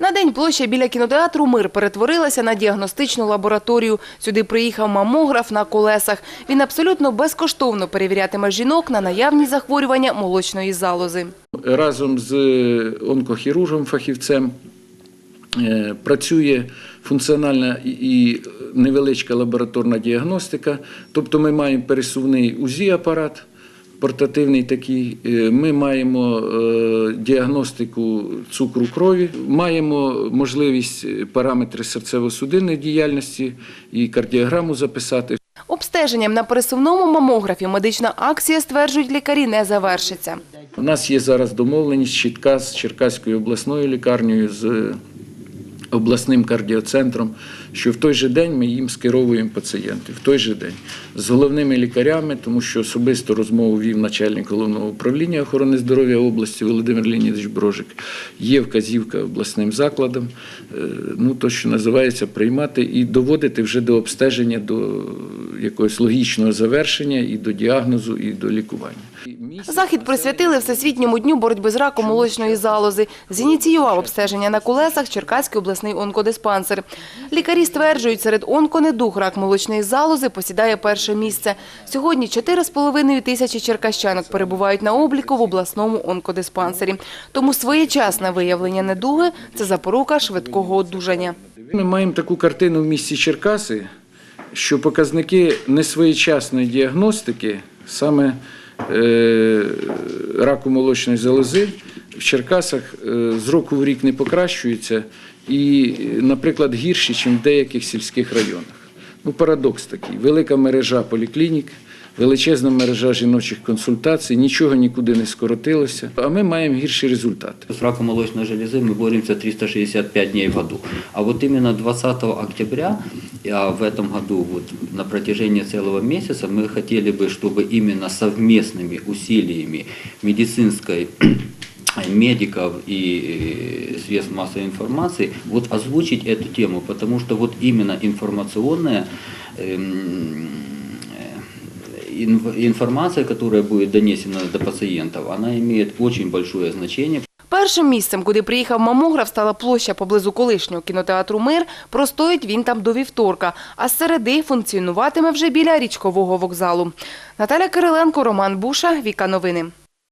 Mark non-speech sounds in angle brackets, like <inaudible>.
На день площа біля кінотеатру «Мир» перетворилася на діагностичну лабораторію. Сюди приїхав мамограф на колесах. Він абсолютно безкоштовно перевірятиме жінок на наявність захворювання молочної залози. разом з онкохірургом, фахівцем е, працює функціональна і невеличка лабораторна діагностика. Тобто ми маємо пересувний УЗІ-апарат, портативний такий. Е, Ми маємо е, діагностику цукру крові, маємо можливість параметри серцево-судинної діяльності і кардіограму записати. Обстеженням на пересувному мамографі медична акція, стверджують лікарі, не завершиться. У нас є зараз домовленість чітка з Черкаською обласною лікарнею, з обласним кардіоцентром, що в той же день ми їм скеровуємо пацієнтів, в той же день з головними лікарями, тому що особисто розмову вів начальник головного управління охорони здоров'я області Володимир Леонідович Брожик. Є вказівка обласним закладам, е, ну то, що називається, приймати і доводити вже до обстеження, до якогось логічного завершення і до діагнозу, і до лікування. Захід присвятили Всесвітньому дню боротьби з раком молочної залози. Зініціював обстеження на колесах Черкаський обласний онкодиспансер. Лікарі стверджують, серед онконедуг рак молочної залози посідає перше місце. Сьогодні 4,5 тисячі черкащанок перебувають на обліку в обласному онкодиспансері. Тому своєчасне виявлення недуги – це запорука швидкого одужання. Ми маємо таку картину в місті Черкаси, що показники несвоєчасної діагностики, саме раку молочної залози, в Черкасах е, з року в рік не покращуються і, наприклад, гірші, ніж в деяких сільських районах. Ну, парадокс такий. Велика мережа поліклінік, величезна мережа жіночих консультацій, нічого нікуди не скоротилося, а ми маємо гірші результати. С раком молочной железы мы боремся 365 дней в году. А вот именно 20 октября, а в этом году вот на протяжении целого месяца мы хотели бы, чтобы именно совместными усилиями медицинской <clears throat> медиков и э, средств массовой информации вот озвучить эту тему, потому что вот именно информационная эм, э, инф- информация, которая будет донесена до пациентов, она имеет очень большое значение. Першим місцем, куди приїхав мамограф, стала площа поблизу колишнього кінотеатру «Мир». Простоїть він там до вівторка, а з середи функціонуватиме вже біля річкового вокзалу. Наталя Кириленко, Роман Буша, Віка Новини.